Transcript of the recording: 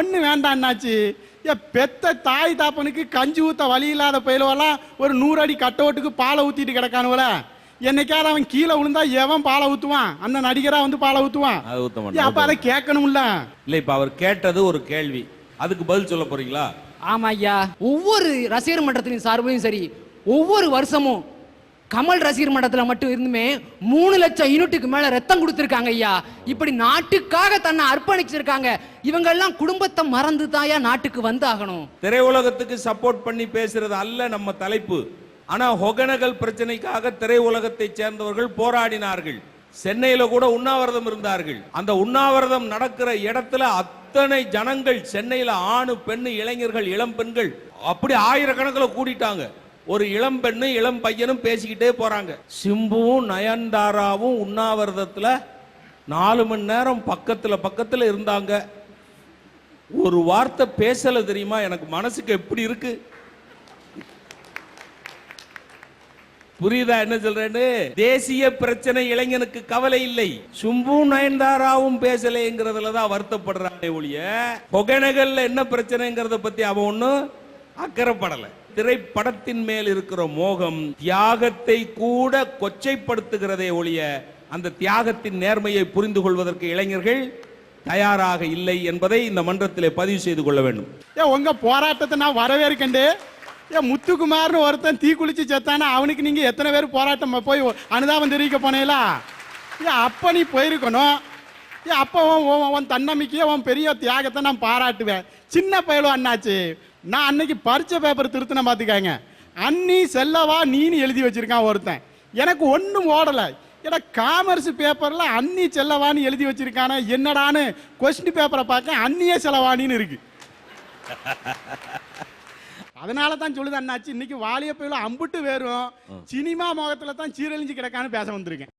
ஒண்ணு வேண்டாம் அண்ணாச்சி ஏ பெத்த தாய் தாப்பனுக்கு கஞ்சி ஊத்த வழி இல்லாத பயிலவெல்லாம் ஒரு நூறு அடி கட்டோட்டுக்கு பாலை ஊத்திட்டு கிடக்கானுவல என்னைக்காவது அவன் கீழே விழுந்தா எவன் பாலை ஊத்துவான்? அந்த நடிகரா வந்து பாலை ஊத்துவான்? அது ஊத்த மாட்டேன். அப்ப அதை கேட்கணும்ல. இல்ல இப்ப அவர் கேட்டது ஒரு கேள்வி. அதுக்கு பதில் சொல்ல போறீங்களா? ஆமா ஐயா ஒவ்வொரு ரசிகர் மன்றத்தின் சார்பையும் சரி ஒவ்வொரு வருஷமும் கமல் ரசிகர் மன்றத்துல மட்டும் இருந்துமே மூணு லட்சம் யூனிட்டுக்கு மேலே ரத்தம் கொடுத்துருக்காங்க ஐயா. இப்படி நாட்டுக்காக தன்னை அர்ப்பணிச்சிருக்காங்க. இவங்கெல்லாம் குடும்பத்தை மறந்து தாயா நாட்டுக்கு வந்தாகணும். திரையுலகத்துக்கு சப்போர்ட் பண்ணி பேசுறது அல்ல நம்ம தலைப்பு. ஆனால் ஒகனகல் பிரச்சனைக்காக திரையுலகத்தை சேர்ந்தவர்கள் போராடினார்கள். சென்னையில கூட உண்ணாவிரதம் இருந்தார்கள். அந்த உண்ணாவிரதம் நடக்கிற இடத்துல அத்தனை ஜனங்கள் சென்னையில ஆணு பெண்ணு இளைஞர்கள் இளம் பெண்கள் அப்படி ஆயிரக்கணக்கில் கூடிட்டாங்க. ஒரு இளம் பெண்ணு இளம் பையனும் பேசிக்கிட்டே போறாங்க. சிம்புவும் நயன்தாராவும் உண்ணாவிரதத்துல நாலு மணி நேரம் பக்கத்துல பக்கத்துல இருந்தாங்க. ஒரு வார்த்தை பேசல தெரியுமா? எனக்கு மனசுக்கு எப்படி இருக்கு? புரியுதா என்ன சொல்றேன்னு? தேசிய பிரச்சனை இளைஞனுக்கு கவலை இல்லை. சும்பு நயன்தாராவும் பேசலைங்கிறதுல தான் வருத்தப்படுறானே ஒழிய ஒகேனகல்ல என்ன பிரச்சனைங்கிறத பத்தி அவன் ஒன்னும் அக்கறைப்படலை. திரைப்படத்தின் மேல் இருக்கிற மோகம் தியாகத்தை கூட கொச்சைப்படுத்துகிறதே ஒழிய அந்த தியாகத்தின் நேர்மையை புரிந்து கொள்வதற்கு இளைஞர்கள் தயாராக இல்லை என்பதை இந்த மன்றத்திலே பதிவு செய்து கொள்ள வேண்டும். ஏன் உங்க போராட்டத்தை நான் வரவேற்கண்டு ஏன் முத்துக்குமார்னு ஒருத்தன் தீ குளிச்சு செத்தானா அவனுக்கு நீங்க எத்தனை பேர் போராட்டம் போய் அனுதாபம் தெரிவிக்க போனீங்களா ஏன் அப்ப நீ போயிருக்கணும். ஏன் அப்போ உன் உன் தன்னம்பிக்கையை உன் பெரிய தியாகத்தை நான் பாராட்டுவேன். சின்ன பயலும் அண்ணாச்சு நான் அன்னைக்கு பரிச்சை பேப்பர் திருத்தின பார்த்துக்காங்க அண்ணி செல்லவா நீன்னு எழுதி வச்சிருக்கான் ஒருத்தன். எனக்கு ஒன்றும் ஓடலை. ஏடா காமர்ஸ் பேப்பர்ல அண்ணி செல்லவான்னு எழுதி வச்சிருக்கானே என்னடான்னு கொஸ்டின் பேப்பரை பார்க்க அண்ணியே செலவாணின்னு இருக்கு. அதனால தான் சொல்லுது அண்ணாச்சி இன்னைக்கு வாலிய போயில அம்புட்டு வேறும் சினிமா முகத்துல தான் சீரழிஞ்சு கிடக்கான்னு பேச வந்திருக்கேன்.